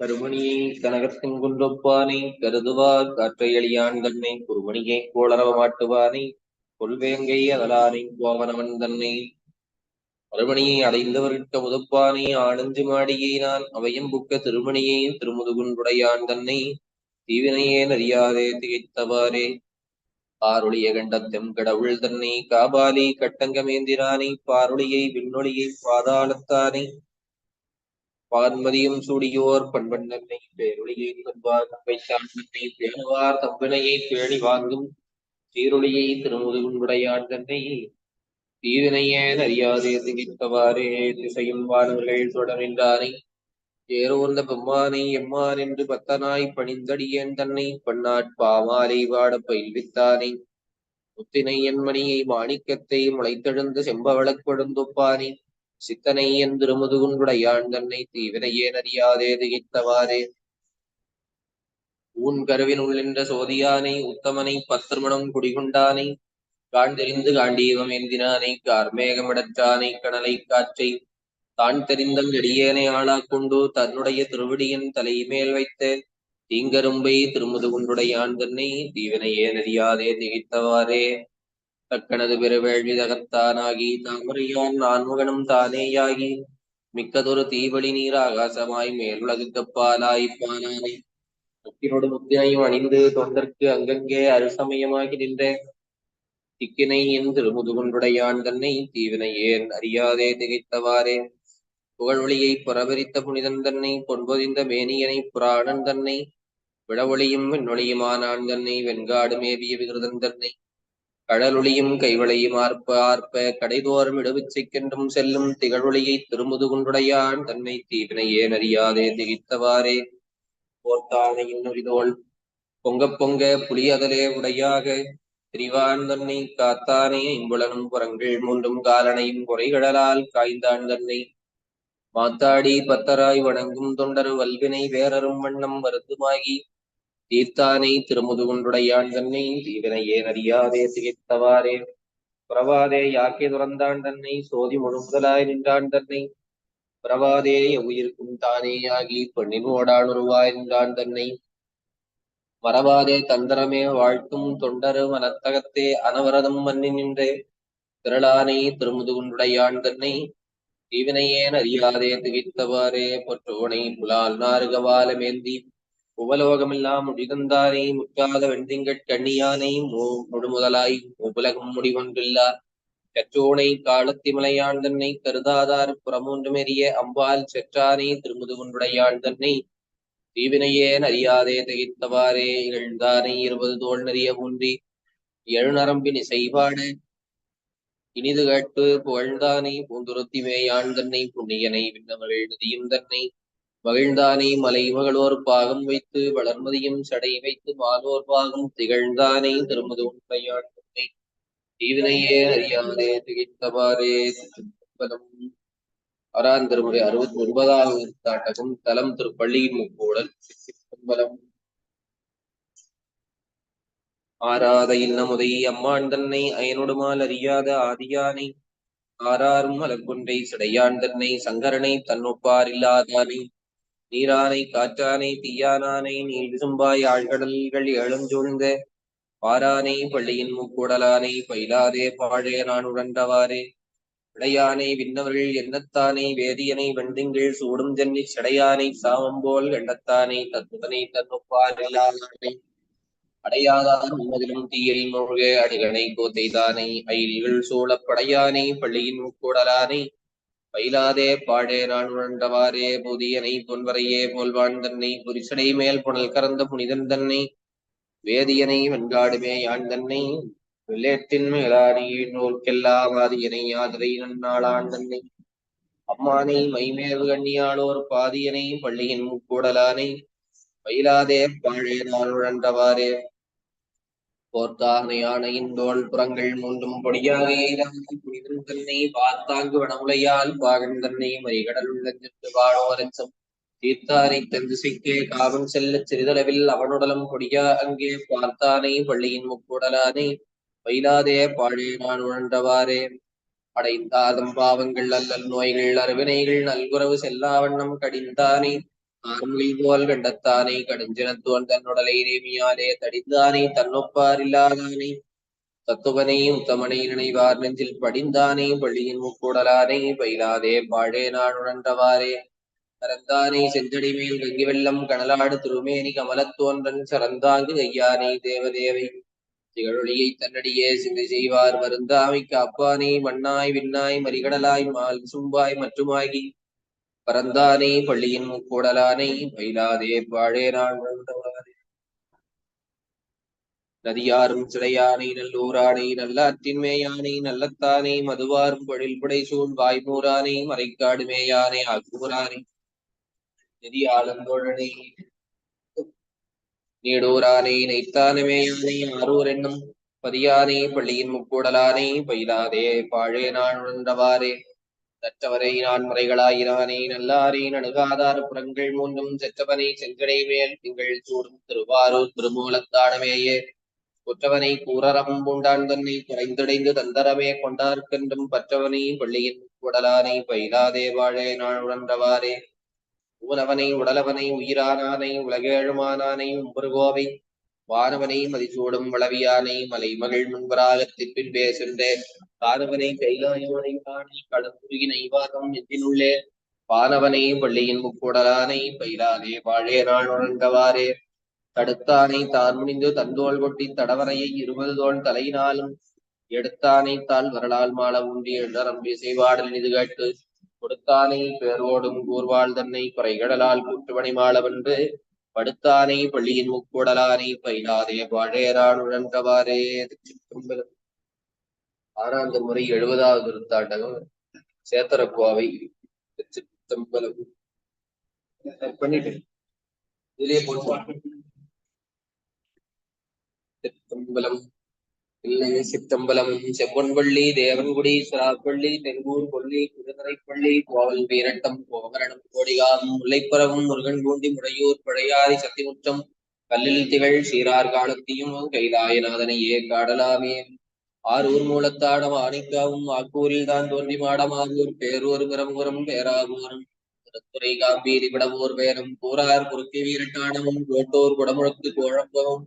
கருமணியை கனகத்தின் குன்றொப்பானை கருதுவார் காற்றையளியான் தன்னை குருமணியை கோளரவ மாட்டுவானை கொள்வேங்கை அதலானை கோவனவன் தன்னை. மறுமணியை அடைந்தவர்கிட்ட முதப்பானை ஆனஞ்சு மாடியை நான் அவையும் புக்க திருமணியை திருமுதுகுன்றுடையான் தன்னை. தீவினையே நறியாதே திகைத்தவாறே. பாருளிய கண்டத்தெம் கடவுள் தன்னை காபாலி கட்டங்கமேந்திரானை பாருளியை விண்ணொளியை பாதாளத்தானை. பான்மதியும் சூடியோர் பண்பண்ணனை பேருளியை பண்பார். வைத்தான் தன்னை பேணுவார். தம்பினையை பேணி வாங்கும் சீருளியை திருமுதுகுன்றுடையான் தன்னை. தீவினையே அறியாதே திகித்தவாறே திசையும் வானவர்கள் தொடர்கின்றானை ஏரோர்ந்த பெம்மானை எம்மான் என்று பத்தனாய் பணிந்தடியேன் தன்னை. பன்னாட்பாமாலை வாட பயில்வித்தானே. முத்தினை என் மணியை மாணிக்கத்தை முளைத்தெழுந்த செம்பவளக் கொடுந்தொப்பானே. சித்தனை என்று திருமுதுகுன்றுடையான் தன்னை தீவினையே அறியாதே திகித்தவாறே? ஊன் கருவின் உள்ளென்ற சோதியானை உத்தமனை பத்திருமணம் குடிகொண்டானை காண்டெறிந்து காண்டீவம் எந்தினானை கார்மேகமிடற்றானை கடலை காற்றை தான் தெரிந்தங் நெடியேனை ஆளா கொண்டு தன்னுடைய திருவடியின் தலைமேல் வைத்த தீங்கரும்பை திருமுதுகுன்றுடையான் தன்னை தீவினையே நெறியாதே திகைத்தவாறே? தக்கனது பெருவேள்வி தகத்தானாகி தாமரையான் நான்முகனும் தானேயாகி மிக்கதொரு தீவழி நீர் ஆகாசமாய் மேலுலகுக்கப்பாலாய் பானானை முக்கினோடு முத்தினையும் அணிந்து தொண்டர்க்கு அங்கங்கே அருசமயமாகி நின்ற திக்கினை என் திருமுதுகுன்றுடையான் தன்னை தீவினை ஏன் அறியாதே திகைத்தவாறே. புகழொளியை புறவரித்த புனிதன் தன்னை பொன்பொதிந்த மேனியனை புராணன் தன்னை விடவொளியும் வெண்ணொளியுமானான் தன்னை வெண்காடு மேவிய விகிருதன் தன்னை. கடலொளியும் கைவளையும் ஆர்ப்ப ஆர்ப்ப கடைதோறும் இடவிச்சைக்கென்றும் செல்லும் திகழொளியை திருமுதுகுன்றுடையான் தன்னை தீவினை ஏன் அறியாதே திகித்தவாறே. போர்த்தானை இன்னொரிதோள் பொங்க பொங்க புலியதலே உடையாக திரிவான் தன்னை காத்தானே ஐம்புலனும் புறங்கள் மூன்றும் காலனையும் குறைகடலால் காய்ந்தான் தன்னை. மாத்தாடி பத்தராய் வணங்கும் தொண்டர் வல்வினை வேறரும் வண்ணம் மருத்துமாகி தீர்த்தானை திருமுதுகுன்றுடையான் தன்னை தீவினையே அறியாதே திகைத்தவாறே? பிரவாதே யாக்கே துறந்தான் தன்னை? சோதி முழுமுதலாய் நின்றான் தன்னை. புறவாதே உயிருக்கும் தானேயாகி பெண்ணின் ஓடான் உருவாய் நின்றான் தன்னை. மறவாதே தந்திரமே வாழ்த்தும் தொண்டரு மனத்தகத்தே அனவரதம் மன்னி நின்றே. திரளானை திருமுதுகுன்றுடையான் தன்னை. தீவினையேன் அறியாதே திகைத்தவாறே? பொற்றோனை புலால் நாறுகவாலமேந்தி உபலோகமெல்லாம் முடிதந்தானே முற்றாத வெண்திங்கட் கண்ணியானை முழுமுதலாய் உபலகம் முடிவொன்றில்லார் கற்றோனை காலத்தி மலையாழ்ந்தன்னை கருதாதார் புறமூன்றுமெறிய அம்பால் செற்றானே திருமுது ஒன்றுடையாழ்ந்தன்னை தீவினையேன் அறியாதே திகைத்தவாறே இகழ்ந்தானை இருபது தோல் நிறைய ஊன்றி எழுநரம்பின் இசைபாடு இனிது கேட்டு புகழ்ந்தானே பூந்துருத்திமே யாழ்ந்தன்னை புண்ணியனை விண்ணவர்கள் நிதியும் தன்னை. மகிழ்ந்தானே மலை மகளோர் பாகம் வைத்து வளர்மதியும் சடை வைத்து மாலோர் பாகம் திகழ்ந்தானே திருமது உண்மையான் தீவினையே அறியாதே திகைத்தவாறே ஆறாம் திருமுறை அறுபத்தி ஒன்பதாவது தாட்டகம் தலம் திருப்பள்ளியின் முக்கோடல் ஆராத இன்னமுதை அம்மான் தன்னை அயனொடுமால் அறியாத ஆதியானை. ஆறாரும் மலர்கொன்றை சிடையான் தன்னை சங்கரனை தன்னொப்பாரில்லாதானை நீரானை காற்றானை தீயானானை நீள் விசும்பாய் ஆழ்கடல்கள் எழுஞ்சூழ்ந்த பாரானை பள்ளியின் முக்கூடலானை பயிலாதே பாழே நான் உழண்டவாறே இடையானை விண்ணவர்கள் எண்ணத்தானை வேதியனை வெண்டிங்கள் சூடும் ஜன்னி சடையானை சாமம் போல் கண்டத்தானை தத்துவனை தன்னொப்பார் அடையாதார் உண்மதிலும் தீயில் மூழ்க அடிகனை கோத்தைதானை. அயில்கள் சூழப்படையானை பள்ளியின் முக்கூடலானை பயிலாதே பாடே நான் உழண்டவாறே புதியனை பொன்வரையே போல்வான் தன்னை புரிசடை மேல் புனல் கறந்த புனிதன் தன்னை. வேதியனை வெண்காடுமே யான் தன்னை. வில்லேற்றின் மேலானி நூல்கெல்லாம் ஆதியனை ஆதரை நன்னாளான் தன்னை. அம்மானை மைமேவு கண்ணியாளோர் பாதியனை பள்ளியின் கூடலானை பயிலாதே பாழே நாள் உழன்றவாறே போர்த்தானை யானையின் தோல் புறங்கள் மூன்றும் பொடியாக புனிதன் தன்னை பார்த்தாங்கு வனமுலையால் பாகன் தன்னை மறிகடல் உள்ளஞ்சென்று வாழோரச்சம் தீர்த்தானை தென்திசைக்கே காவம் செல்ல சிறிதளவில் அவனுடலம் கொடியா அங்கே பார்த்தானை பள்ளியின் முக்கூடலானை பயிலாதே பாழே நான் உழன்றவாறே. அடைந்தாதம் பாவங்கள் அல்லல் நோய்கள் அருவினைகள் நல்குறவு செல்லாவண்ணம் கடிந்தானே ஆர்முகில் போல் கண்டத்தானை கடுஞ்சினத்துவன் தன்னுடலை நேமியாலே தடிந்தானை தன்னொப்பார் இல்லாதானை. தத்துவனை உத்தமனை நினைவார் நெஞ்சில் படிந்தானே பள்ளியின் முக்கூடலானை பயிலாதே பாழே நான் உணர்ந்தவாறே. கரந்தானே செஞ்சடி மேல் கங்கி வெள்ளம் கனலாடு திருமேனி கமலத்தோன்றன் சரந்தாங்கு கையானே தேவதேவை. திகழொழியை தன்னடியே சிந்தை செய்வார் மருந்தாமை காப்பானே மண்ணாய் விண்ணாய் மறிகடலாய் மால் சும்பாய் மற்றுமாகி. பரந்தானே பள்ளியின் முக்கூடலானை பயிலாதே பாழே நாள் நதியாரும் சிலையானை நல்லூரானை நல்லாற்றின் மேயானை நல்லத்தானை மதுவாரும் பொழில் புடை சூழ் வாய்மூரானை மறைக்காடு மேயானை ஆக்கூரானை நெறியாளந்தோழனை நீடூரானை நைத்தான மேயானை ஆரூர் என்னும் பதியானை பள்ளியின் முக்கூடலானை பயிலாதே பாழே நாள் உணர்ந்தவாறே தற்றவரை நான் முறைகளாயிரானே நல்லாரே நணுகாதார் புறங்கள் மூன்றும் செற்றவனை செங்கடை மேல் திங்கள் சூடும் திருவாரூர் திருமூலத்தானமேயே குற்றவனை கூரரம் பூண்டான் தன்னை குறைந்துடைந்து தந்தரமே கொண்டார்க்கென்றும் பற்றவனை பள்ளியின் உடலானை பயிலாதே வாழே நான் உணர்ந்தவாறே. ஊனவனை உடலவனை உயிரானானை உலகேழுமானானை உம்பருகோவை வானவனை மதிசூடும் வளவியானை மலை மகள் முன்பராகத்தின் பின் பேசுண்டே கானவனை கைலாயவனை காணி கடந்துருகி நைவாகம் நெஞ்சினுள்ளே வானவனை பள்ளியின் முக்கூடலானை பயிலாதே வாழே நாள் உணர்ந்தவாறே தடுத்தானை தார் முடிந்து தந்தோல் கொட்டி தடவரையை இருபது தோல் தலையினாலும். எடுத்தானை தாள் வரலால் மால உண்டி எழுதரம்பி செய்வாடல் இது கேட்டு. கொடுத்தானை பேரோடும் கூர்வாள் தன்னை குறைகடலால் கூற்றுவனை மாளவென்று படுத்தானை பள்ளியின் முக்கூடலானை பயிலாதே வாழேரான் உழன்றவாறே. திருச்சிற்றம்பலம். ஆறாம் முறை எழுபதாவது திருத்தாண்டகம் சேத்தரக்குவாவை திருச்சிற்றம்பலம். பண்ணிட்டு. இதுலயே போட்டு திருத்தம்பலம் இல்லை சித்தம்பலம் செவ்வன்பள்ளி தேவன்குடி சிராப்பள்ளி தெங்கூர் கொல்லி குருதரைப்பள்ளி கோவல் வீரட்டம் கோவரணம் கோடிகாம் முல்லைப்புறவும் முருகன்கூண்டி முடையூர் பழையாறை சத்திமுற்றம் கல்லில் திகழ் சீரார் காலத்தியும் கைலாயநாதனையே காடலாமே ஆரூர் மூலத்தாடம் ஆணிக்காவும் ஆக்கூரில் தான் தோன்றி மாடமாகூர் பேரூர் பிரம்புரம் பேராபூரம் திருத்துறை காம்பீரி விடவூர் வேரம் கூறார் குறுக்கி வீரட்டானமும் கோட்டோர் குடமுழக்கு கோழம்பமும்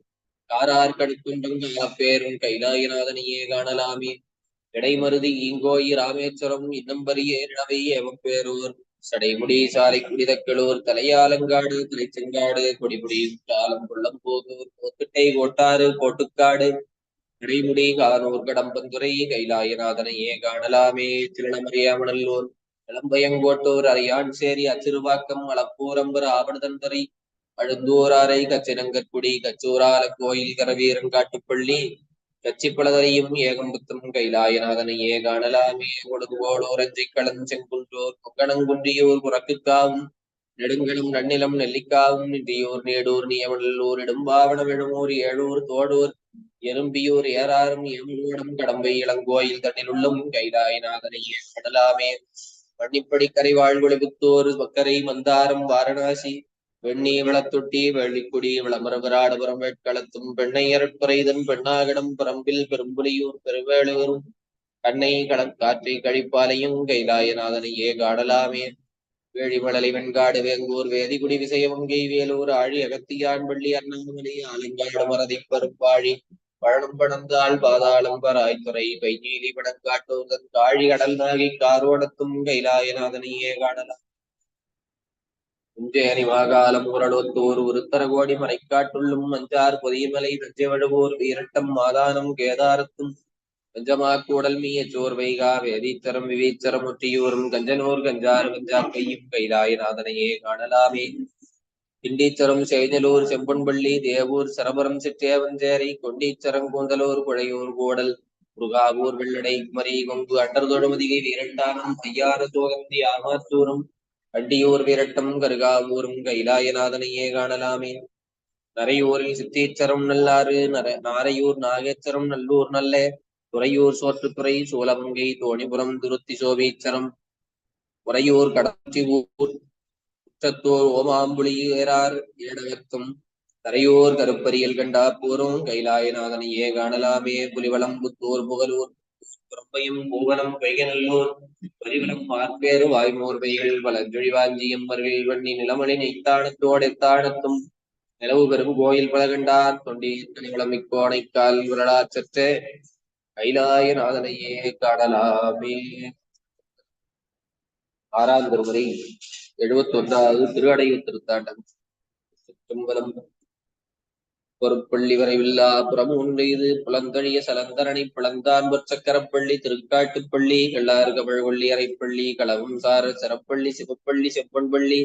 காரார் கடுக்குன்றம் காப்பேரும் கைலாயநாதனையே காணலாமே. இடைமருதி ஈங்கோயி ராமேஸ்வரம் இன்னம்பரிய இடவை ஏவப்பேரூர் சடைமுடி சாலை குடிதக்களூர் தலையாலங்காடு தலைச்செங்காடு கொடிமுடி குற்றாலம் கொள்ளம்போதூர் கோத்துட்டை கோட்டாறு கோட்டுக்காடு. இடைமுடி கானூர் கடம்பந்துறை கைலாயநாதனையே காணலாமே. திருநமரியாமணல்லூர் இளம்பயங்கோட்டூர் அரையான்சேரி அச்சிறுவாக்கம் அளப்பூரம்பர் ஆவணதன்துறை அழுந்தூராரை கச்சினங்கற்குடி கச்சூரால கோயில் கரவீரன் காட்டுப்பள்ளி கச்சிப்பளதரையும் ஏகம்புத்தம் கைலாயநாதனையே காணலாமே கொடுங்கோளூரஞ்சி களஞ்செங்குன்றோர் கொங்கணங்குன்றியூர் புறக்குக்காவும் நெடுங்கலும் நன்னிலம் நெல்லிக்காவும் நின்றியூர் நேடூர் நியமநல்லூர் இடும்பாவணம் எழுமூர் ஏழூர் தோடூர் எறும்பியூர் ஏறாரும் எம்மூடம் கடம்பை இளங்கோயில் தன்னிலுள்ளும் கைலாயநாதனையே கடலாமே பன்னிப்படி கரை வாழ்வொழிபுத்தூர் வக்கரை மந்தாரம் வாரணாசி வெண்ணி விளத்துட்டி வெள்ளிக்குடி விளம்பரபராடபுரம் வேட்களத்தும் பெண்ணை அரட்பறைதன் பெண்ணாகடம் பரம்பில் பெரும்புலியூர் பெருவேளூரும் கண்ணை கடற்காற்றை கழிப்பாலையும் கைலாயநாதனையே காடலாமே வேழிமடலை வெண்காடு வேங்கூர் வேதிகுடி விசயவங்கை வேலூர் ஆழி அகத்தியான் பள்ளி அண்ணாமலை ஆலங்காடு மரதி பருப்பாழி பழனம் பணந்தாள் பாதாளம் பராய்த்துறை பைநீலி பணங்காட்டூர்தன் காழி கடல் நாகி காரோடத்தும் கைலாயநாதனையே காணலாம் குஞ்சேரி மாகாலம் குரலோத்தோர் உருத்தர கோடி மறைக்காட்டுள்ளும் மஞ்சார் பொதியமலை தஞ்சவழுவூர் வீரட்டம் மாதானம் கேதாரத்தும் கஞ்சமா கூடல் மீய சோர் வைகா வேதீச்சரம் விவீச்சரம் ஒற்றியூரும் கஞ்சனூர் கஞ்சாறு கையும் கைலாயநாதனையே காணலாமே. கிண்டீச்சரம் செய்தலூர் செம்பொன்பள்ளி தேவூர் சரபுரம் சிற்றேவஞ்சேரி கொண்டீச்சரம் கூந்தலூர் குழையூர் கோடல் முருகாவூர் வெள்ளடை குமரி கொங்கு அண்டர் அண்டர்தொழுமதிகை வீரண்டானம் ஐயாறு சோகந்தி ஆமாத்தூரும் அட்டியூர் வீரட்டம் கருகாவூரும் கைலாயநாதனையே காணலாமே. நரையூரில் சித்தீச்சரம் நல்லாறு நர நாரையூர் நாகேச்சரம் நல்லூர் நல்ல துறையூர் சோற்றுத்துறை சோழமங்கை தோணிபுரம் துருத்தி சோபீச்சரம். உறையூர் கடத்தி ஊர் குற்றத்தூர் ஓமாம்புலி ஏறார் ஏடகத்தும் தரையூர் கருப்பரியல் கண்டாப்பூரும் கைலாயநாதனையே காணலாமே. புலிவளம்புத்தூர் புகலூர் புறம்பையும் பூவனம் பொய்கநல்லூர். பரிவலம் பார்ப்பேறு வாய்மோர்வைகள் வளஞ்சொழி வாஞ்சியம் மருவில் வண்ணி நிலமணி நெய்த்தாடத்தோடு எத்தாடத்தும் நிலவு பெரும் கோயில் பலகண்டார் தொண்டீர் கனிவளமிக்கோணைக்கால் விரடா சற்றே. கைலாயநாதனையே காணலாமே. ஆறாம் திருமுறை எழுபத்தி ஒன்றாவது திருவடையூர் திருத்தாண்டம் சிற்றம்பலம் பொறுப்பள்ளி வரைவில்லா புறம் ஒன்றையது புலந்தழிய சலந்தரணை பிளந்தான் சக்கரப்பள்ளி திருக்காட்டுப்பள்ளி கள்ளாறு அரைப்பள்ளி களவும் சார சிறப்பள்ளி சிவப்பள்ளி செப்பன்பள்ளி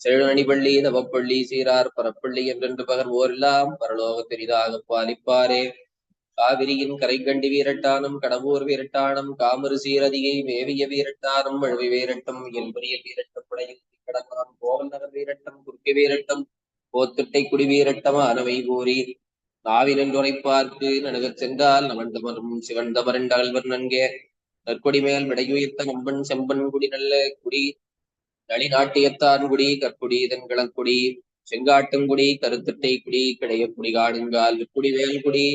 செழுநணிப்பள்ளி நவப்பள்ளி சீரார் பரப்பள்ளி என்றென்று பகர் ஓரெல்லாம் பரலோக பெரிதாக பாலிப்பாரே. காவிரியின் கரை கண்டி வீரட்டானம் கடவுர் வீரட்டானம் காமறு சீரதியை மேவிய வீரட்டானம் வழுவி வீரட்டம் என்பரிய வீரட்டம் படையில் கடந்தான் கோவல் நகர் வீரட்டம் குறுக்கே வீரட்டம் போத்துட்டை குடிவீரட்டமானவை கூறி அனவை கூறி நாவினன்றுரைப்பார்க்கு நணுகச் சென்றால் நவண்டமரும் சிவண்டமரண்டகல்வர் நன்கே. நற்கொடி மேல் விடையுயர்த்த நம்பன் செம்பன் குடி நல்ல குடி நளி நாட்டியத்தான் குடி கற்குடி இதன் கிளக்குடி செங்காட்டுங்குடி கருத்திட்டை குடி கிடைய குடி காடுங்கால் குடி வேல்குடி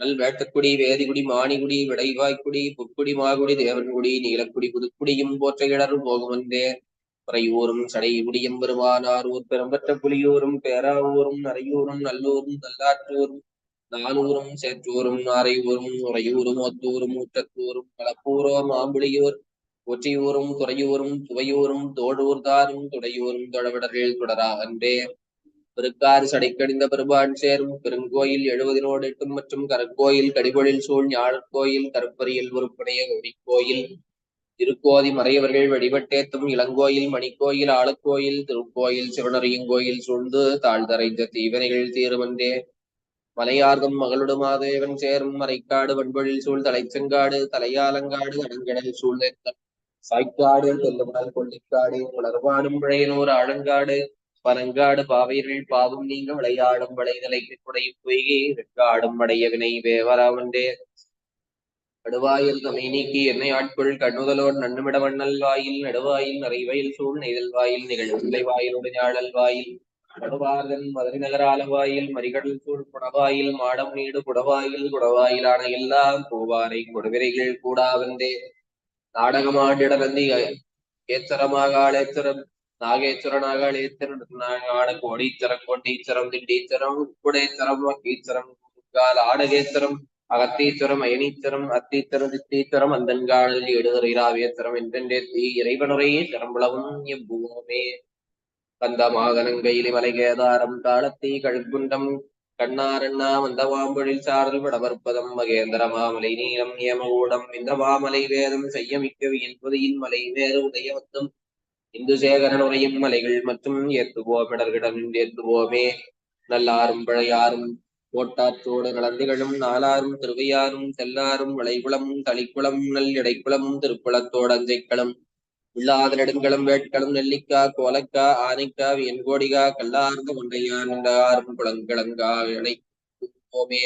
நல் வேட்டக்குடி வேதிகுடி மாணிகுடி விடைவாய்க்குடி புக்குடி மாகுடி தேவன்குடி நீலக்குடி புதுக்குடியும் போற்ற இடரும் போகுமந்தே உறையூரும் சடையுடியும் பெருமானார் ஊர் பெரும்பற்ற புலியூரும் பேராவூரும் நரையூரும் நல்லூரும் நல்லாற்றூரும் நானூரும் சேற்றூரும் நாரையூரும் உறையூரும் ஒத்தூரும் ஊற்றத்தூரும் களப்பூரோ மாம்புளியூர் ஒற்றியூரும் துறையூரும் துவையூரும் தோடூர்தாரும் துடையூரும் தொடவிடர்கள் தொடரா அன்றே. பெருக்காறு சடைக்கடிந்த பெருபான் சேரும் பெருங்கோயில் எழுபதினோடு எட்டும் மற்றும் கரக்கோயில் கடிபொழில் சூழ் ஞாழற்கோயில் கருப்பறியில் உருப்படைய கோயில் திருக்கோதி மறையவர்கள் வழிபட்டேத்தும் இளங்கோயில் மணிக்கோயில் ஆளுக்கோயில் திருக்கோயில் சிவனறியங்கோயில் சூழ்ந்து தாழ்தரைந்த தீவனைகள் தீருமன்றே. மலையார்தம் மகளுடு மாதேவன் சேரும் மறைக்காடு வன்பொழில் சூழ் தலைச்செங்காடு தலையாலங்காடு அடங்கடல் சூழ்ந்த சாய்க்காடு தெல்லுமணல் கொள்ளிக்காடு உலர்வாடும் பிழையனூர் ஆழங்காடு பனங்காடு பாவையர்கள் பாவம் நீங்க விளையாடும் விளைதலை குடையும் பொய்கை வெட்காடும் அடைய வினை வேவராவன்றே நடுவாயில் தமை நீக்கி என்னை ஆட்கொள் கண்ணுதலோடு நன்னுமிட வண்ணல் வாயில் நடுவாயில் நிறைவயில் சூழ் நெய்தல் வாயில் நிகழும் நிகழ்நிலை வாயிலோடு ஞாழல் வாயில் நடுவார்தன் மதுரை நகரால வாயில் மறிகடல் சூழ் புடவாயில் மாடம் நீடு குடவாயில் குடவாயிலான எல்லாம் பூவாரை கொடுவிரைகள் கூடா வந்தே. நாடகமாடிட நந்தி ஏச்சரமாக ஆளேச்சரம் நாகேச்சரனாக ஆட கோடீச்சரம் கொண்டீச்சரம் திண்டீச்சரம் குடேச்சரம் கீச்சரம் ஆடகேச்சரம் அகத்தீச்சரம் அயனீச்சரம் அத்தீச்சரம் தித்தீச்சரம் அந்தன்காலில் எடுதர் என்றென்றே தீ இறைவனுரையே சிரம்பளவும் எவ்வூமே கந்தமாகனங்கையிலே மலைகேதாரம் காலத்தீ கழுக்குண்டம் கண்ணாரண்ணா மந்தவாம்பொழில் சாரல் வடவற்பதம் மகேந்திர மாமலை நீளம் ஏமகூடம் இந்த மாமலை வேதம் செய்யமிக்க என்பதியின் மலை வேறு உதயவத்தும் இந்து சேகரன் உரையும் மலைகள் மற்றும் ஏத்துவோம் இடர்கிடம் ஏத்துவோமே. நல்லாரும் பழையாரும் கோட்டாற்றோடு நலந்திகளும் நாலாரும் திருவையாரும் செல்லாரும் வளைகுளமும் தளிக்குளமும் நல் இடைக்குளமும் திருக்குளத்தோடு அஞ்சைக்களும் இல்லாத நெடுங்களும் வேட்களும் நெல்லிக்கா கோலக்கா ஆனைக்கா வியன்கோடிகா கல்லார்ந்த ஒன்றையான் ஆறும் குளங்கிழங்கா இணைப்போமே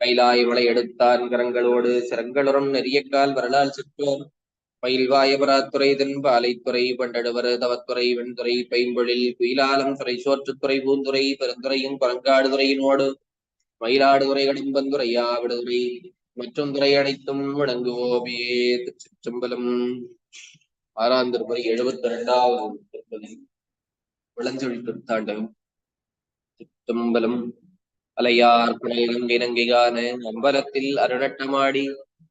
கைலாய் மலை எடுத்தான் கரங்களோடு சிறங்களுடன் நெறியக்கால் வரலால் சிற்றோர். பயில்வாயபராத்துறை தென்பாலைத்துறை பண்டடுவர் தவத்துறை வெண்துறை பைம்பொழில் குயிலாலம் துறை சோற்றுத்துறை பூந்துறை பெருந்துறையும் பரங்காடுதுறையினோடு மயிலாடுதுறை கடிம்பந்துறையா விடுதுறை. மற்றும் துறை அனைத்தும் வணங்குவோமே. திருச்சிற்றம்பலம். ஆறாம் திருமுறை எழுபத்தி இரண்டாவது திருப்பதி. விளஞ்சொழி திருத்தாண்டகம். சிற்றம்பலம் அலையார் புனையங்கை நங்கைகான அம்பலத்தில் அருணட்டமாடி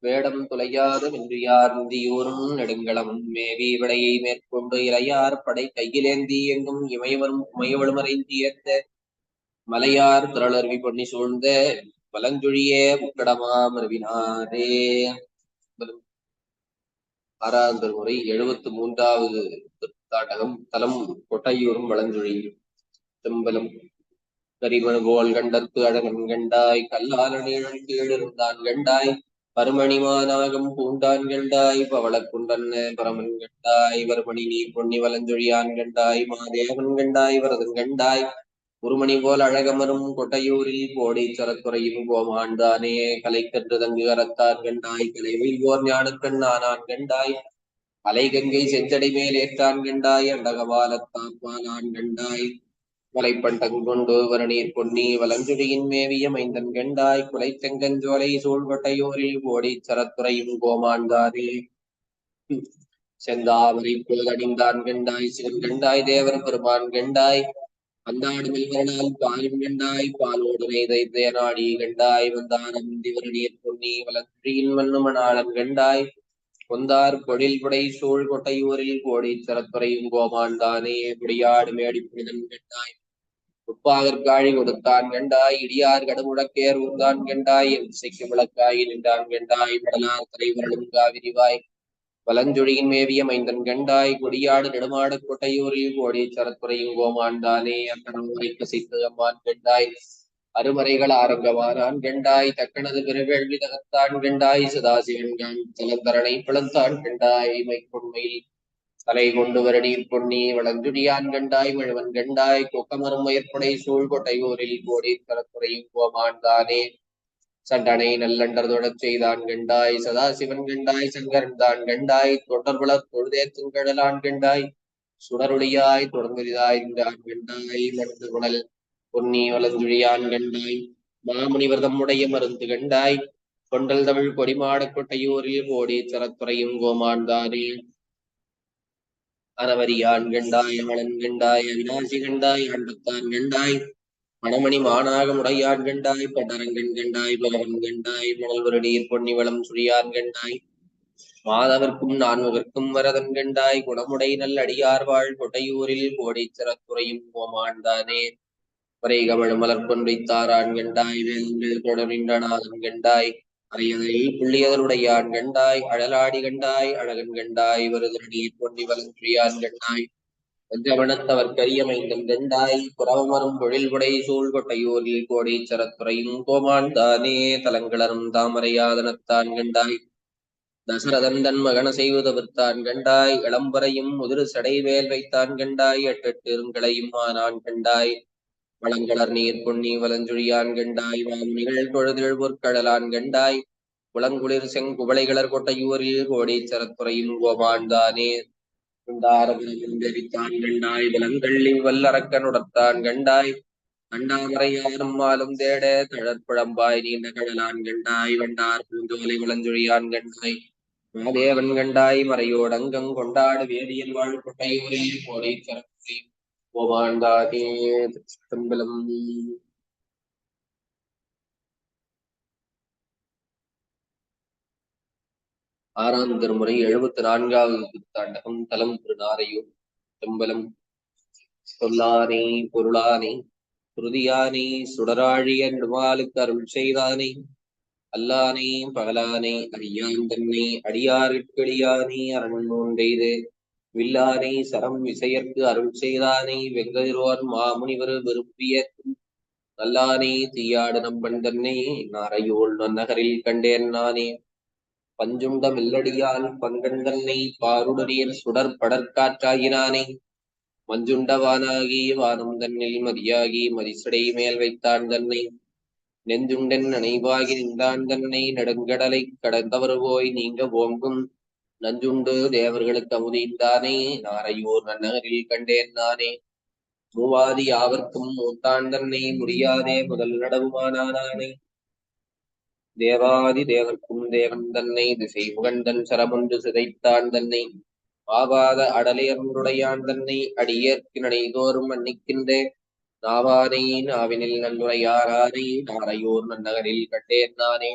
வேடம் துளையாத மின்றியார் இந்தியூரும் நெடுங்களமும் மேவி விடையை மேற்கொண்டு இளையார் படை கையிலேந்தி எங்கும் இமயவரும் இமயவழுமறைந்தி ஏத்த மலையார் திரளருவி பண்ணி சூழ்ந்த வலஞ்சுழியே முக்கடமாம் அருவினாரே. ஆறாவது முறை எழுபத்தி மூன்றாவது திருத்தாட்டகம் தலம் கொட்டையூரும் வளஞ்சுழி செம்பலம் கரிமணு போல் கண்டத்து அழகன் கண்டாய் கல்லாலணிழன் கீழிருந்தான் கண்டாய் பருமணிமானாகம் பூண்டான் கண்டாய் பவளக்குண்டன்ன பரமன் கண்டாய் வருமணி நீ பொன்னி வலஞ்சொழியான் கண்டாய் மாதேவன் கண்டாய் வரதன் கண்டாய் உருமணி போல் அழகமரும் கொட்டையூரில் கோடி சரத்துறையும் கோமாண்டானே கலை கன்று தங்கு அறத்தார் கண்டாய் கலைவில் போர் ஞானுக்கண் ஆனான் கண்டாய் அலை கங்கை செஞ்சடை மேல் ஏற்றான் கண்டாய் அண்டகபாலத்தாப்பானான் கண்டாய் வலைப்பண்டங்கொண்டு வரநீர் பொன்னி வலஞ்சுழியின் மேவிய மைந்தன் கண்டாய் குலைத்தெங்கஞ்சோலை சூழ்வட்டையோரில் கோடி சரத்துறையும் கோமான்தானே செந்தாமரை புலகணிந்தான் கண்டாய் சிவன் கண்டாய் தேவர் பெருமான் கண்டாய் அந்தாடு மெல்வரனால் பாலும் கண்டாய் பாலோடனை நெய்தை நாடி கண்டாய் வந்தானம் திவரநீர் பொன்னி வலஞ்சுழியின் மண்ணுமணாளன் கண்டாய். கொந்தார் பொழில் புடை சூழ் கொட்டையூரில் கோடி சரத்துறையும் கோமான் தானே முடியாடு மேடி புனிதன் கண்டாய். உப்பாகற்காழி கொடுத்தான் கண்டாய் இடியார் கடுமுழக்கேர் உந்தான் கண்டாய் என் திசைக்கு விளக்காய் நின்றான் கண்டாய் கடலார் தலைவரலும் காவிரிவாய் வலஞ்சொழியின் மேவிய மைந்தன் கண்டாய் கொடியாடு நெடுமாடு கொட்டையூரில் கோடி சரத்துறையும் கோமான் தானே. அக்கணமுறை கசித்து அம்மான் கண்டாய் அருமறைகள் ஆரங்கமானான் கண்டாய். தக்கனது பெருவேள்வி தகத்தான் கண்டாய் சதாசிவன்கான் தலந்தரனை பிளந்தான் கண்டாய். மைக்கொண்மையில் தலை கொண்டு வரநீர் பொன்னி வளஞ்சுடியான் கண்டாய் மழுவன் கண்டாய். கொக்கமரும் மயற்படை சூழ்கொட்டையூரில் கோடி தரத்துறையும் கோமான் தானே. சண்டனை நல்லண்டர் தொடச் செய்தான் கண்டாய் சதாசிவன் கண்டாய் சங்கரன் தான் கண்டாய் தொடர்புலர் தொழுதேத்தும் கடலான் கண்டாய் சுடருளியாய் தொடர்ந்ததாய் நின்றான் கண்டாய் மருந்து குணல் பொன்னி வளர்ந்துழியான் கண்டாய் மாமுனிவர் தம்முடைய மருந்து கண்டாய் கொண்டல் தமிழ் கொடிமாட கொட்டையூரில் கோடி சரத்துறையும் கோமான் தானே அனவரியான் கண்டாய் அமலன் கண்டாய் அவிநாசி கண்டாய் அன்புத்தான் கண்டாய் மணமணி மானாக முடையார் கண்டாய் பட்டரங்கன் கண்டாய் பலவன் கண்டாய் மணல்வரு நீர் பொன்னி வளம் சுழியான் கண்டாய். மாதவர்க்கும் நான்முகர்க்கும் வரதன் கண்டாய் குணமுடை நல் அடியார் வாழ் கொட்டையூரில் கோடி சிறத்துறையும் கோமான் தானே வரை கமழ் மலர் கொன்றைத்தாரான் கண்டாய் வேதங்கள் தொடர்கின்றனாதன் கண்டாய். அறையதில் புள்ளியதனுடையான் கண்டாய் அழலாடி கண்டாய் அழகன் கண்டாய் வருதனடியில் பொன்னி வலஞ்சுழியான் கண்டாய். பஞ்சவனத்தவர் கரியமைந்தன் கண்டாய் புறவமரும் பொழில் புடை சூழ் கொட்டையூரில் சரத்துறையும் கோமான் தானே தலங்களரும் தாமரையாதனத்தான் கண்டாய். தசரதன் தன் மகன செய்வதவிர்த்தான் கண்டாய் இளம்பரையும் முதிரு சடைவேல் வைத்தான் கண்டாய் எட்டெட்டு இருங்களையும் ஆனான் கண்டாய். வளங்களர் நீர் பொன்னி வலஞ்சுழியான் கண்டாய் வாம் நிகழ் தொழுதில் பொற்கடலான் கண்டாய். குளங்குளிர் செங்குவளைகளர் கொட்டையூரில் கோடை சரத்துறையும் கோமான் தானே குண்டாரவித்தான் கண்டாய் விலங்கள்ளி வல்லரக்கனுடத்தான் கண்டாய். கண்டாமரையாரும் மாலும் தேட தழற்பழம்பாய் நீண்ட கடலான் கண்டாய் வண்டார் பூந்தோலை விளஞ்சொழியான் கண்டாய் மாதேவன் கண்டாய் மறையோடங்கம் கொண்டாடு வேதியல் வாழ் கொட்டையூரில் கோடை சரத்தை கோமாண்டாதே திருச்சிற்றம்பலம் ஆறாம் திருமுறை எழுபத்தி நான்காவது புத்தாண்டகம் தலம் திருநாரையூர் செம்பலம் சொல்லானே பொருளானே சுருதியானே சுடராழி என்றுமாலுக்கு அருள் செய்தானே அல்லானே பகலானே அறியான் தன்னை அடியாரிற்கெளியானே அரண் ஒன்றெய்து வில்லானை சரம் விசையற்கு அருள் செய்தானே வெங்கதிரோன் மாமுனிவர் விரும்பிய நல்லானே தீயாடு நம்பன் தன்னை நாரையோள் நன்னகரில் கண்டேன் நானே. பஞ்சுண்ட மெல்லடியால் பங்கண்கண்ணை தன்னை சுடர் படற்காற்றாகினானே மஞ்சுண்டவானாகி வானம் தன்னில் மதியாகி மதிசடை மேல் வைத்தான் தன்னை. நெஞ்சுண்டன் நினைவாகி நின்றான் தன்னை. நெடுங்கடலை கடந்தவர் போய் நீங்க ஓங்கும். நஞ்சுண்டு தேவர்களுக்கு அமுதிந்தானே. நாரையூர் நன்னகரில் கண்டேன் நானே. மூவாதி யாவர்க்கும் மூத்தான் தன்னை. முடியாதே முதல் நடவுமானானே தேவாதி தேவர்க்கும் தேவன் தன்னை திசை புகழ்ந்தன் சரமொன்று சிதைத்தான் தன்னை ஆவாத அடலையருடையான் தன்னை அடியேற்கு நடைதோறும் மன்னிக்கின்றேன் நாவானை நாவினில் நன்னுரையாரானை நாரையோர் நன்னகரில் கண்டேன் நானே.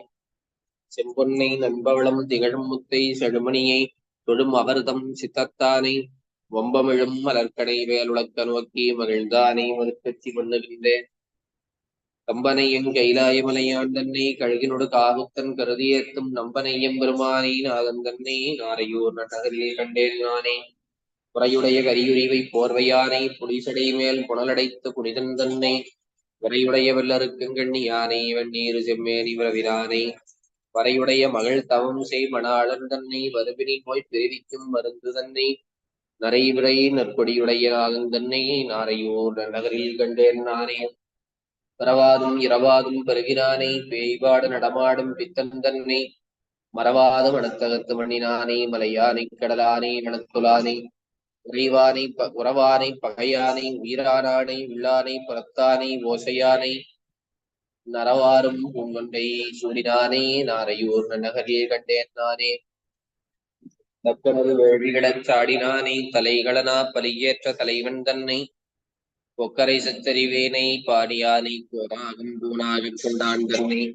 செம்பொன்னை நண்பவளம் திகழும் முத்தை செழுமணியை தொழும் அவர்தம் சித்தத்தானை ஒம்பமிழும் மலர்கடை வேலுளக்க நோக்கி மகிழ்ந்தானை மதுக்கச்சி பண்ணுகின்றேன் கம்பனையும் கைலாயமலையான் தன்னை கழுகினொடு காகுத்தன் கருதியேத்தும் நம்பனையும் பெருமானை நாதன் தன்னை நாரையூர் நட்டகரில் கண்டேன் நானே. புறையுடைய கரியுரிவை போர்வையானை புலிசடை மேல் புனலடைத்த புனிதன் தன்னை. வரையுடைய வெள்ளருக்குங்கண்ணி யானை வெந்நீர் செம்மேனி விரவிரானை வரையுடைய மகள் தவம் செய் மணாளன் தன்னை வருவினி நோய் பிரிவிக்கும் மருந்து தன்னை. நரைவிரை நற்கொடியுடைய நாதன் தன்னை நாரையூர் நகரில் கண்டேன் நானே. பிறவாதும் இரவாதும் பெருகினானை பேய்பாடு நடமாடும் பித்தன் தன்னை மறவாத மனத்தகத்து மண்ணினானே மலையானை கடலானே மணத்துலானே உறைவானை உறவானை பகையானை உயிரானானை உள்ளானை புறத்தானை ஓசையானை நரவாரும் பூங்கொண்டை சூடினானே நாரையூர் நகரில் கண்டேன் நானே. தக்கனது வேள்விகளச் சாடினானே தலைகளனா பலியேற்ற தலைவன் தன்னை கொக்கரை சச்சரிவேனை பாடியானை கோராகம் பூனாகக் கொண்டான் தன்னை.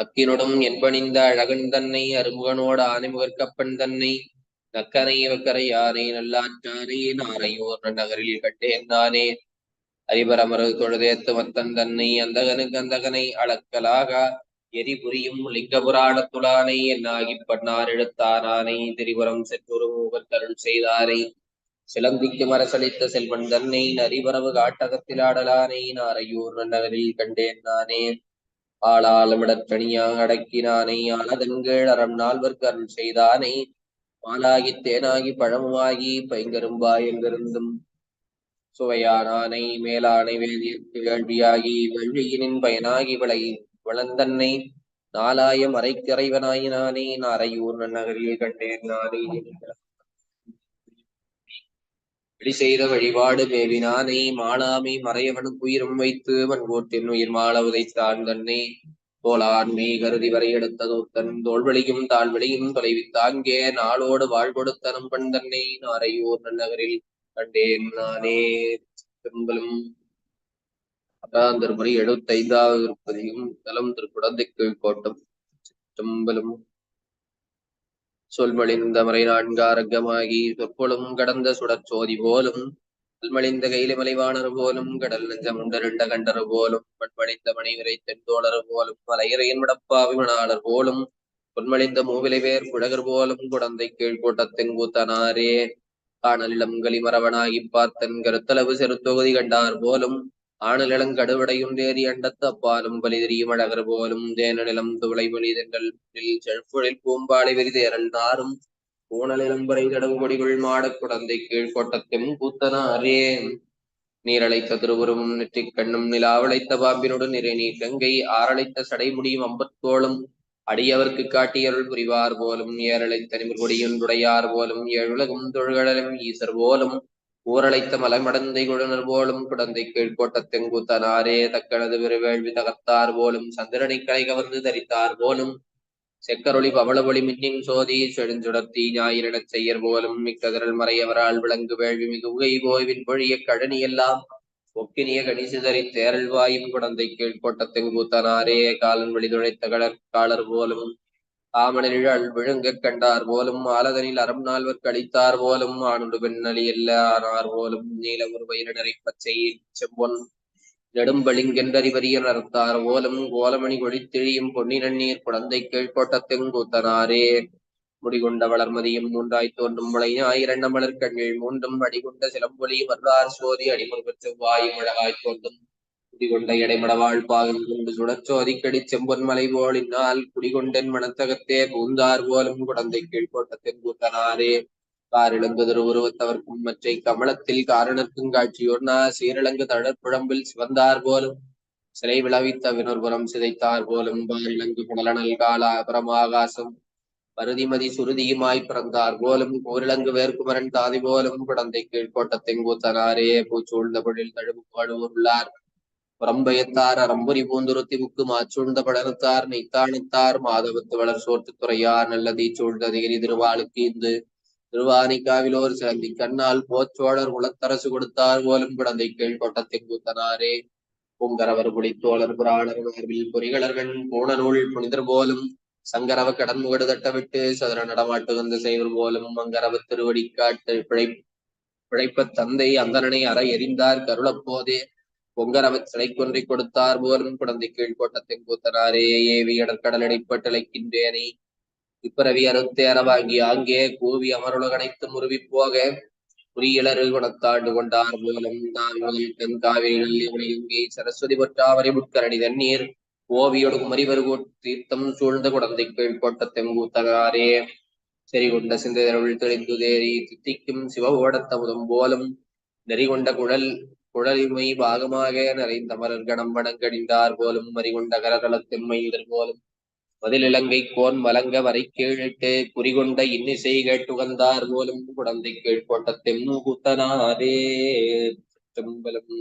அக்கினுடும் என்பணிந்த அழகன் தன்னை அருமுகனோடு ஆனைமுகற்கப்பன் தன்னை. நக்கனை வக்கரை யானை நல்லாற்றாரே நாரையோர் நகரில் கண்டேன் நானே. அரிபரமரு தொழுதேத்து மத்தன் தன்னை அந்தகனுக்கு அந்தகனை அளக்கலாக. எரிபுரியும் லிங்க புராணத்துளானை என்னாகிப் பண்ணார் எழுத்தானானை திரிபுரம் செற்றொரு மூவர்கருள் செய்தாரை. சிலந்திக்கும் அரசளித்த செல்வன் தன்னை நரிபரவு காட்டகத்திலாடலானை நாரையூர் நகரில் கண்டேன் நானே. ஆளாளமிடற்றணியாக அடக்கினானை ஆனதன்கள் அறம் நால்வர்க்கு அருள் செய்தானை. பாலாகி தேனாகி பழமுமாகி பைங்கரும்பாய் எங்கிருந்தும். சுவையானானை மேலானை வேதியற்கு வேள்வியாகி வெள்ளியினின் பயனாகி விளை வளந்தன்னை. நாலாய மறைக்கறைவனாயினானே நாரையூர் நன்னகரில் கண்டேன் நானே. வெளி செய்த வழிபாடு மேவினானை மாளாமை மறையவனுக்கு உயிரும் வைத்து வன்கோட்டின் உயிர் மாள உதைத்தான் தன்னை. தோளாண்மை கருதி வரையெடுத்ததோ தன் தோல்வழியும் தாழ்வழியும் தொலைவித்தாங்கே நாளோடு வாழ் கொடுத்தனம் பண் தன்னை நாரையூர் நன்னகரில் கண்டேன் நானே. திரும்பலும் அதான் திருமுறை எழுபத்தைந்தாவது திருப்பதியும் தலம் திருக்குடந்தைக்கு கோட்டம். திரும்பலும் சொல்மொழிந்த மறை நான்காரகமாகி சொற்பொழும் கடந்த சுடற்சோதி போலும் கல்மழிந்த கையில மலைவாணர் போலும் கடல் நெஞ்சம் உண்டருண்ட கண்டர் போலும் மண்மணிந்த மணிவிரை தென்தோழர் போலும் மலையிறையின் விடப்பாவிமனாளர் போலும் பொன்மழிந்த மூவிலை பேர் குழகர் போலும் குடந்தை கீழ் கூட்டத்தெங்கூத்தனாரே காணலிடம் கலிமரவனாகி பார்த்தன் கருத்தளவு செருத்தொகுதி கண்டார் போலும் ஆணலிளங்கடுவடையும் தேறி அண்டத்து அப்பாலும் பலிதிரியும் அழகர் போலும் தேனநிலம் துளை மொழிதென்றல் செழ்பொழில் பூம்பாலை விரிதேரல் நாரும் பூணலிளம்பரை தடவு கொடிகள் மாடக் குடந்தை கீழ் கோட்டத்தும் கூத்தனாரே நீரழைத்த திருவுருவும் நெற்றிக் கண்ணும் நிலாவளைத்த பாம்பினோடு நிறை நீர் கங்கை ஆரழைத்த சடைமுடியும் அம்பத்தோளும். அடியவர்க்கு காட்டியருள் புரிவார் போலும் ஏரழைத்த நிமிர் போலும் ஏழுலகும் தொழுகடலும் ஈசர் போலும். ஊரழைத்த மலைமடந்தை குழுநர் போலும் குடந்தை கீழ்கோட்ட தெங்குத்தனாரே தக்கனது விரவேள்வி தகர்த்தார் போலும் சந்திரனை கலை கவர்ந்து தரித்தார் போலும் செக்கரொளி பவளவொளி மின்னின் சோதி செழுஞ்சுடர்த்தி ஞாயிரிடச் செய்யர் போலும் மிக்கதிரல் மறையவரால் விளங்கு வேள்வி மிகு உகை கோவின் பொழிய கழனி எல்லாம் ஒக்கினிய கணிசிதறி தேரல் வாயும் குடந்தை கீழ்கோட்ட தெங்குத்தனாரே காலன் வெளிதுழைத்த கடற் காலர் போலும் ஆமணனிழல் விழுங்கக் கண்டார் போலும் ஆலதனில் அறம் நால்வர் கழித்தார் போலும் ஆணுடு பெண்ணலி அல்ல ஆனார் போலும் நீல ஒரு வயிறனரை பச்சை செம்பொன் நெடும்பளிங்கென்றறிவரியர் அறுத்தார் போலும் கோலமணி கொழித்தெழியும் பொன்னி நன்னீர் குழந்தை கீழ்கோட்டத்தெங்கூத்தனாரே முடிகொண்ட வளர்மதியும் மூன்றாய் தோன்றும் முளை ஆயிரண்ட மலர் கண்ணில் மூன்றும் அடிகொண்ட சிலம்பொலி வர்றார் சோதி அடிமுருகச் வாயு அழகாய்த் தோன்றும் குடிகொண்ட இடைமடவாழ் பாகம் கொண்டு சுடச்சோதி கடி செம்பொன் போல் இன்னால் குடிகொண்டன் மனத்தகத்தே பூந்தார் போலும் குடந்தை கீழ்கோட்டத்தின் கூத்தனாரே காரிழந்ததொரு உருவத்தவர்க்கும் மற்றை கமலத்தில் காரணர்க்கும் காட்சியோர்னா சீரழங்கு தழற்புழம்பில் சிவந்தார் போலும் சிலை விளவித்த வினொருபுறம் சிதைத்தார் போலும் பாரிழங்கு குடலனல் காலா பரமாகாசம் பருதிமதி சுருதியுமாய் பிறந்தார் போலும் ஊரிலங்கு வேர்க்குமரன் தாதி போலும் குடந்தை கீழ்கோட்டத்தின் கூத்தனாரே பூச்சூழ்ந்த பொழில் தழுவு பாடுவோருள்ளார் புறம்பயத்தார் அறம்புரி பூந்துருத்தி புக்கு மாச்சூழ்ந்த படனத்தார் நெய்த்தாணித்தார் மாதவத்து வளர் சோர்த்து துறையார் நல்லதி சூழ்ந்ததிகிரி திருவாளுக்கு இந்து. திருவானிக்காவிலோர் சிறந்தி கண்ணால் போச்சோழர் குலத்தரசு கொடுத்தார் போலும் குழந்தை கீழ் கொட்டத்தின் கூத்தனாரே பூங்கரவர் புலித்தோழர் புராணர் மார்பில் பொறிகளர்கள் பூணநூல் புனிதர் போலும் சங்கரவ கடன் முகடு தட்டவிட்டு சதுர நடமாட்டு வந்து செய்வர் போலும் மங்கரவ திருவடி காட்டு பிழை பிழைப்ப தந்தை அந்தனனை அற எறிந்தார் கருளப் போதே பொங்கரவ சிலை கொன்றை கொடுத்தார். போலும் குழந்தை கீழ்கோட்டத்தின் கூத்தனாரே ஏவி கடற்கடலடைப்பட்டளைக்கின்றேனே இப்பிறவி அறுத்தேற வாங்கி ஆங்கே கூவி அமருலகனைத்து முருவி போக புரியலரு குணத்தாண்டு கொண்டார். போலும் நான் முதல் தென் காவிரி இங்கே சரஸ்வதி பொற்றாவரை முட்கரணி தண்ணீர். ஓவியொடு மறிவருகோ தீர்த்தம் சூழ்ந்த குழந்தை கீழ் தெங்கூத்தனாரே செறிகொண்ட சிந்தையருள் தெளிந்து தேறி தித்திக்கும் சிவ ஓடத்தமுதம் போலும் நெறிகொண்ட குழல் குழலிமை பாகமாக நிறைந்த மலர் கணம் வணங்கடிந்தார் போலும் மறிகொண்ட கரதளத்தின்மை இதழ் போலும். பதிலிலங்கை கோன் மலங்க வரை கீழிட்டு குறிகொண்ட இன்னிசை கேட்டுகந்தார் போலும் குழந்தை கீழ்கோட்டத்தெம் கூத்தனாரே செம்பலம்